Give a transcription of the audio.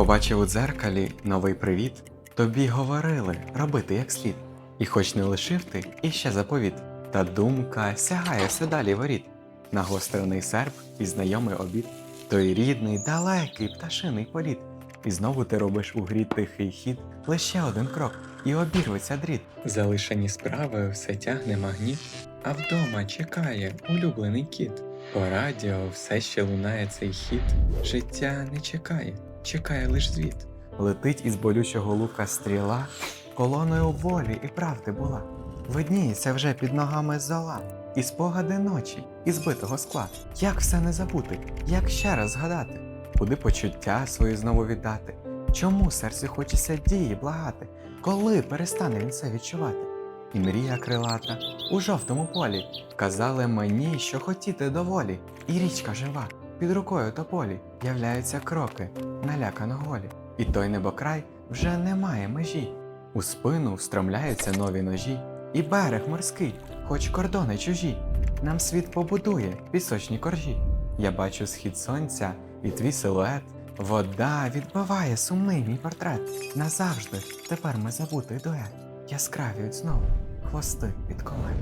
Побачив у дзеркалі новий привіт. Тобі говорили робити як слід. І хоч не лишив ти іще заповіт, та думка сягає все далі воріт. Нагострений серп і знайомий обід, той рідний, далекий пташиний політ. І знову ти робиш у грі тихий хід, лише один крок, і обірветься дріт. Залишені справи все тягне магніт, а вдома чекає улюблений кіт. По радіо все ще лунає цей хіт. Життя не чекає, чекає лиш звіт. Летить із болючого лука стріла, колоною волі і правди була. Видніється вже під ногами зола, і спогади ночі, і збитого скла. Як все не забути, як ще раз згадати, куди почуття свої знову віддати? Чому серцю хочеться дії благати? Коли перестане він це відчувати? І мрія крилата у жовтому полі казали мені, що хотіти доволі, і річка жива, під рукою тополі являються кроки, налякано голі, і той небокрай вже не має межі. У спину встромляються нові ножі, і берег морський, хоч кордони чужі, нам світ побудує пісочні коржі. Я бачу схід сонця і твій силует. Вода відбиває сумний мій портрет. Назавжди тепер ми забутий дует. Яскравіють знову хвости від комет.